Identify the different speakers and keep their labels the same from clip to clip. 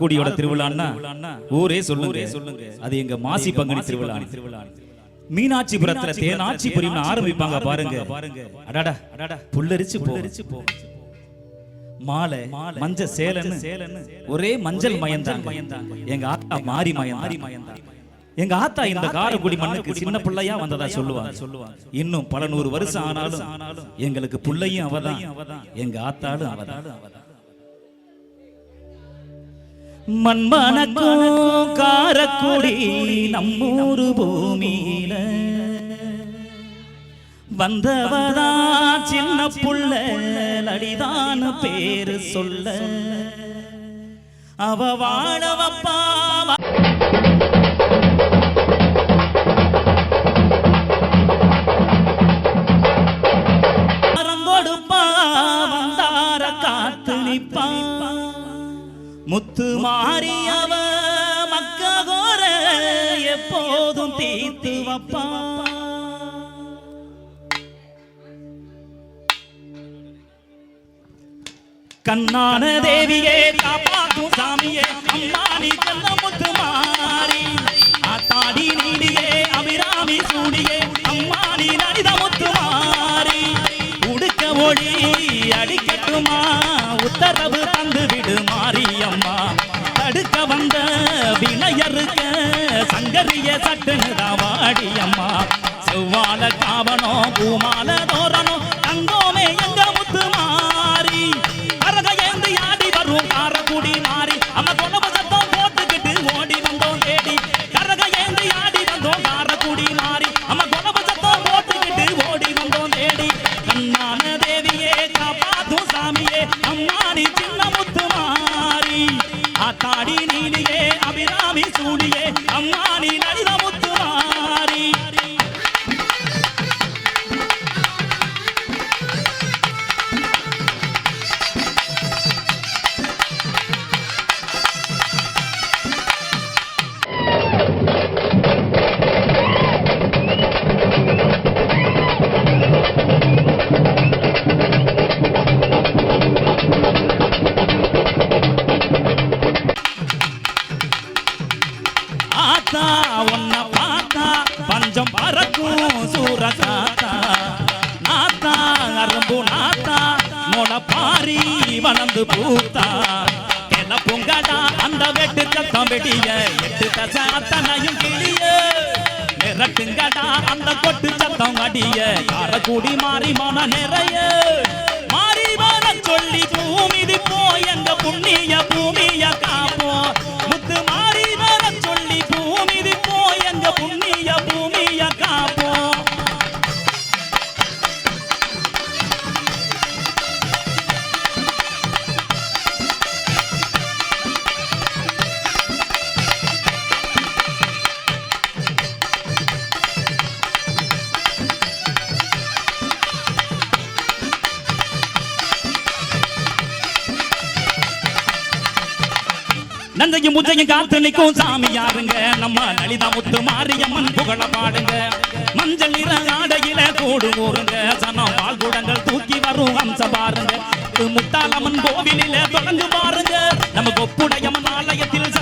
Speaker 1: கூடியோட திருவிழான்னா ஊரே சொல்லுங்க. சொல்லுங்க. அது எங்க மாசி பங்குனி திருவிழா திருவிழா மீனாட்சிபுரத்துல தேனாட்சிபுரின்னு ஆரம்பிப்பாங்க பாருங்க. பாருங்க. அடாடா. அடாடா. புல்லரிச்சு புல்லரிச்சு போ. மாலை மஞ்ச சேலன்னு சேலன்னு. ஒரே மஞ்சள் மயந்தாங்க. எங்க ஆத்தா மாறி மயம் மாறி மயந்தாங்க எங்க ஆத்தா இந்த காரக்குடி மண்ணுக்கு சின்ன பிள்ளையா வந்ததா சொல்லுவாங்க. சொல்லுவாங்க. இன்னும் பல நூறு வருஷம் ஆனாலும் ஆனாலும் எங்களுக்கு புள்ளையும் அவதான். எங்க ஆத்தாலும் அவதான். அவதான். மண்மணக்கும் காரக்குடி நம்மூரு பூமியில. வந்தவதா சின்ன புள்ள லடிதான பேரு சொல்ல. அவ வாழவப்பா கண்ணான தேவியே காப்பாற்றும் சாமியே அம்மா நீ செல்ல மாறி. ஆத்தாடி நீடியே அபிராமி சூடியே அம்மா நீ நடித மாறி. உடுக்க ஒளி அடிக்கட்டுமா உத்தரவு தந்து விடு மாரியம்மா. தடுக்க வந்த வினையருக்க சங்கரிய சட்டுனுதான் வாடியம்மா. செவ்வாழ காவனோ பூமால அபிராமி சூடியே அம்மா நீ நடித வளர்ந்து பூத்தா. என்ன பொங்கடா அந்த வெட்டு சத்தம் வெடிய. எட்டு தசை அத்தனையும் கிளிய. மிரட்டுங்கடா அந்த கொட்டு சத்தம் அடிய. காரக்குடி மாறி மன நிறைய. மாறி வர சொல்லி பூமிதி போ எங்க புண்ணிய தந்தையும் முஜையும் காத்து நிற்கும். சாமி யாருங்க? நம்ம லலிதா முத்து மாரியம்மன் புகழ பாடுங்க. மஞ்சள் நிற ஆடையில கூடு ஊருங்க. சனம் பால் தூக்கி வரும் அம்ச பாருங்க. முத்தாலம்மன் கோவிலில தொடர்ந்து பாருங்க. நம்ம கொப்புடையம்மன் ஆலயத்தில்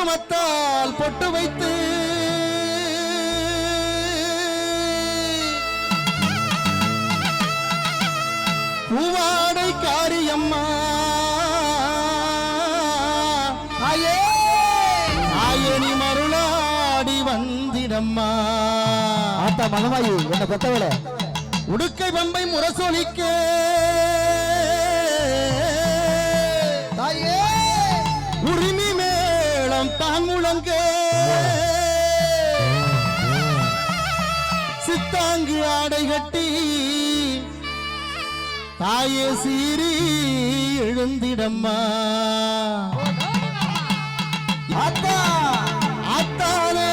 Speaker 2: குங்குமத்தால் பொட்டு வைத்து பூவாடை காரியம்மா ஆயே. ஆயனி மருளாடி வந்திடம்மா.
Speaker 3: ஆத்தா மகமாயி என்ன பெத்தவளே.
Speaker 2: உடுக்கை பம்பை முரசொலிக்க. சித்தாங்கு ஆடை கட்டி தாயே சீறி எழுந்திடம்மா. அத்தா அத்தானே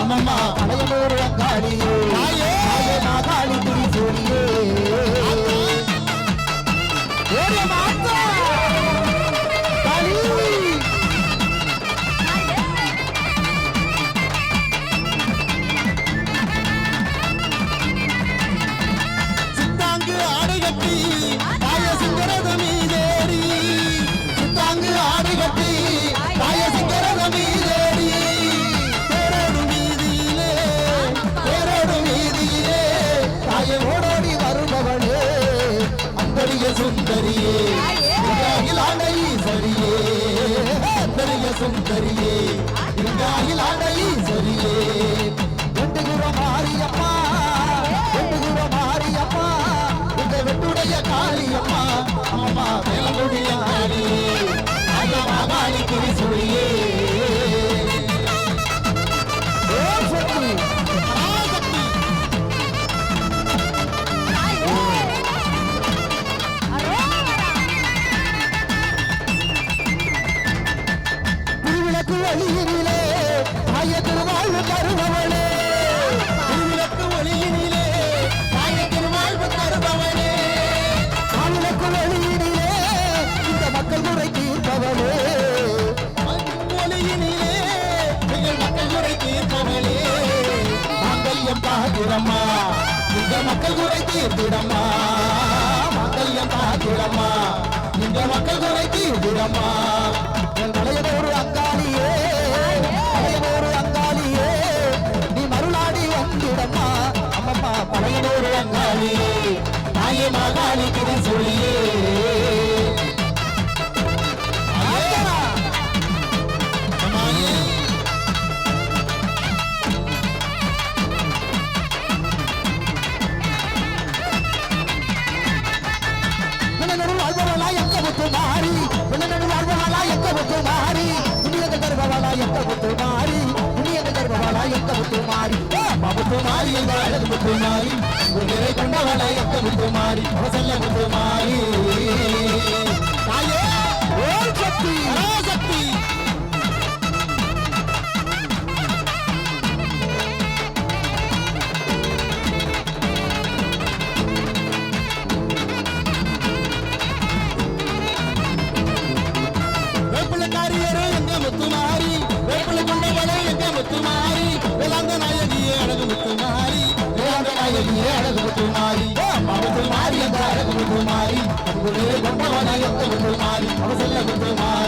Speaker 2: அம்மம்மா
Speaker 3: அங்காடியே. மாகாளி திரிசூலியே
Speaker 2: ஓடிய மாத்தா
Speaker 3: காளி
Speaker 2: சித்தாங்கு ஆடை கட்டி சுந்தரியே இங்காயில் ஈஸ்வரியே
Speaker 3: வழியினிலே தாய வாழ்வு தருபவனே.
Speaker 2: திருவிளக்கு ஒளியினிலே தாய வாழ்வு தருபவனே.
Speaker 3: திருவிளக்கு ஒளியினிலே இந்த மக்கள் முறை தீர்ப்பவனே.
Speaker 2: ஒளியினிலே எங்கள் மக்கள் குறை தீர்ப்பவளே மாங்கல்யம் பாத்திரம்மா இந்த மக்கள் குறை தீர்த்திடம்மா. மாங்கல்யம் பாத்திரம்மா இந்த மக்கள் குறை தீர்த்திடம்மா.
Speaker 3: முத்து மாறி
Speaker 2: என்ற அழகு முத்து மாறி உங்களை கொண்டவளை எத்த முத்து மாறி அவசல்ல முத்து அழகு முத்து மாறி முத்து மாறி எங்க அழகு மாறி உங்களை மாறி அவசல்ல மாறி.